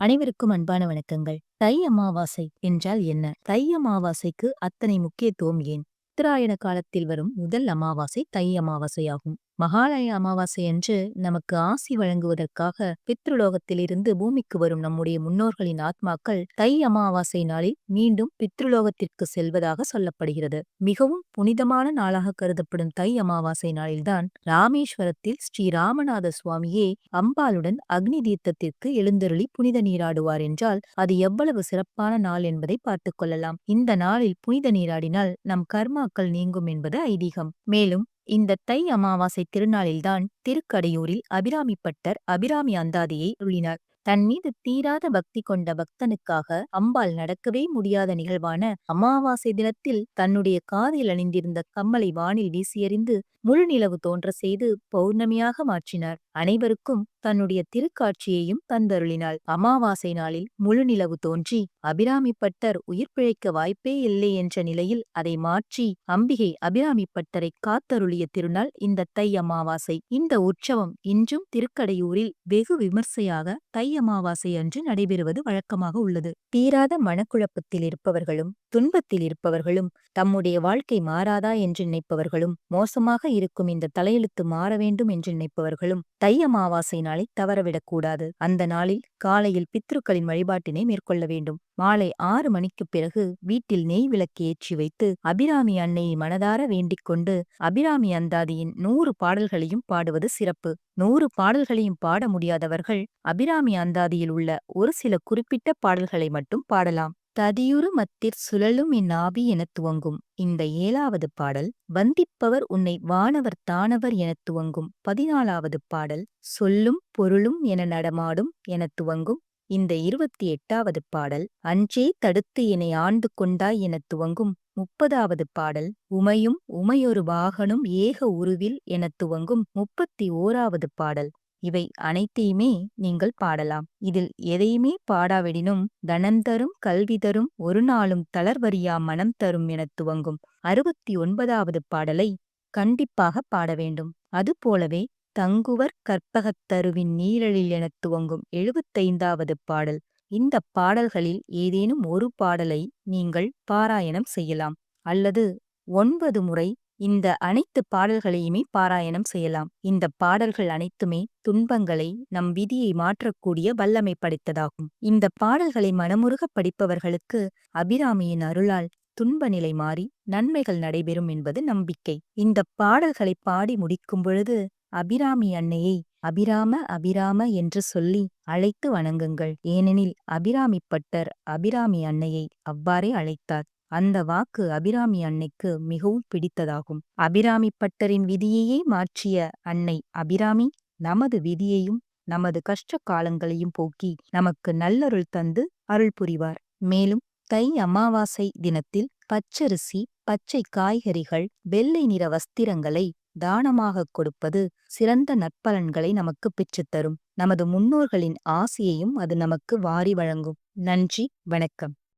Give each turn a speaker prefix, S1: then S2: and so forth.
S1: அனைவருக்கும் அன்பான வணக்கங்கள். தை அமாவாசை என்றால் என்ன? தை அமாவாசைக்கு அத்தனை முக்கியத்துவம் ஏன்? உத்தராயண காலத்தில் வரும் முதல் அமாவாசை தை அமாவாசையாகும். மகாலய அமாவாசை அன்று நமக்கு ஆசி வழங்குவதற்காக பித்ருலோகத்திலிருந்து பூமிக்கு வரும் நம்முடைய முன்னோர்களின் ஆத்மாக்கள் தை அமாவாசை நாளில் மீண்டும் பித்ருலோகத்திற்கு செல்வதாக சொல்லப்படுகிறது. மிகவும் புனிதமான நாளாக கருதப்படும் தை அமாவாசை நாளில்தான் ராமேஸ்வரத்தில் ஸ்ரீ ராமநாத சுவாமியே அம்பாளுடன் அக்னி தீர்த்தத்திற்கு எழுந்தருளி புனித நீராடுவார் என்றால் அது எவ்வளவு சிறப்பான நாள் என்பதை பார்த்துக் கொள்ளலாம். இந்த நாளில் புனித நீராடினால் நம் கர்மாக்கள் நீங்கும் என்பது ஐதீகம். மேலும் இந்த தை அமாவாசை திருநாளில்தான் திருக்கடையூரில் அபிராமிப்பட்டர் அபிராமி அந்தாதியை உள்ளினார் தன் மீது தீராத பக்தி கொண்ட பக்தனுக்காக அம்பாள் நடக்கவே முடியாத நிகழ்வான அமாவாசை தினத்தில் தன்னுடைய காதில் அணிந்திருந்த கம்மலை வானில் வீசியறிந்து முழு நிலவு தோன்ற செய்து பௌர்ணமியாக மாற்றினார். அனைவருக்கும் தன்னுடைய திருக்காட்சியையும் தந்தருளினாள். அமாவாசை நாளில் முழு நிலவு தோன்றி அபிராமிப்பட்டர் உயிர் பிழைக்க வாய்ப்பே இல்லை என்ற நிலையில் அதை மாற்றி அம்பிகை அபிராமிப்பட்டரை காத்தருளிய திருநாள் இந்த தை அமாவாசை. இந்த உற்சவம் இன்றும் திருக்கடையூரில் வெகு விமர்சையாக தை அமாவாசை அன்று நடைபெறுவது வழக்கமாக உள்ளது. தீராத மனக்குழப்பத்தில் இருப்பவர்களும் துன்பத்தில் இருப்பவர்களும் தம்முடைய வாழ்க்கை மாறாதா என்று நினைப்பவர்களும் மோசமாக இருக்கும் இந்த தலையெழுத்து மாற வேண்டும் என்று நினைப்பவர்களும் தை அமாவாசை நாளை தவறவிடக்கூடாது அந்த நாளில் காலையில் பித்ருக்களின் வழிபாட்டினை மேற்கொள்ள வேண்டும். மாலை ஆறு மணிக்குப் பிறகு வீட்டில் நெய் விளக்கு ஏற்றி வைத்து அபிராமி அன்னையை மனதார வேண்டிக் கொண்டு அபிராமி அந்தாதியின் நூறு பாடல்களையும் பாடுவது சிறப்பு. நூறு பாடல்களையும் பாட முடியாதவர்கள் அபிராமி அந்தாதியில் உள்ள ஒரு சில குறிப்பிட்ட பாடல்களை மட்டும் பாடலாம். ததியுறு மத்திற் சுழலும் என் எனத் துவங்கும். இந்த ஏழாவது பாடல் வந்திப்பவர் உன்னை வானவர் தானவர் எனத் துவங்கும். பதினாலாவது பாடல் சொல்லும் பொருளும் என நடமாடும் எனத் துவங்கும். இந்த இருபத்தி எட்டாவது பாடல் அஞ்சே தடுத்து என்னை ஆண்டு கொண்டாய் எனத் துவங்கும். முப்பதாவது பாடல் உமையும் உமையொரு வாகனும் ஏக உருவில் எனத் துவங்கும். முப்பத்தி ஓராவது பாடல் இவை அனைத்தையுமே நீங்கள் பாடலாம். இதில் எதையுமே பாடாவிடினும் தனந்தரும் கல்வி தரும் ஒரு நாளும் தளர்வரியா மனம் தரும் எனத் துவங்கும் அறுபத்தி ஒன்பதாவது பாடலை கண்டிப்பாக பாட வேண்டும். அதுபோலவே தங்குவர் கற்பகத்தருவின் நீழலில் என துவங்கும் எழுபத்தைந்தாவது பாடல். இந்த பாடல்களில் ஏதேனும் ஒரு பாடலை நீங்கள் பாராயணம் செய்யலாம். அல்லது ஒன்பது முறை இந்த அனைத்து பாடல்களையுமே பாராயணம் செய்யலாம். இந்த பாடல்கள் அனைத்துமே துன்பங்களை நம் விதியை மாற்றக்கூடிய வல்லமை படைத்ததாகும். இந்த பாடல்களை மனமுருக படிப்பவர்களுக்கு அபிராமியின் அருளால் துன்ப நிலை மாறி நன்மைகள் நடைபெறும் என்பது நம்பிக்கை. இந்த பாடல்களை பாடி முடிக்கும் பொழுது அபிராமி அன்னையை அபிராம அபிராம என்று சொல்லி அழைத்து வணங்குங்கள். ஏனெனில் அபிராமி பட்டர் அபிராமி அன்னையை அவ்வாறே அழைத்தார். அந்த வாக்கு அபிராமி அன்னைக்கு மிகவும் பிடித்ததாகும். அபிராமி பட்டரின் விதியையே மாற்றிய அன்னை அபிராமி நமது விதியையும் நமது கஷ்ட காலங்களையும் போக்கி நமக்கு நல்லருள் தந்து அருள் புரிவார். மேலும் தை அமாவாசை தினத்தில் பச்சரிசி பச்சை காய்கறிகள் வெள்ளை நிற வஸ்திரங்களை தானமாக கொடுப்பது சிறந்த நற்பலன்களை நமக்கு பெற்றுத்தரும் நமது முன்னோர்களின் ஆசையையும் அது நமக்கு வாரி வழங்கும். நன்றி வணக்கம்.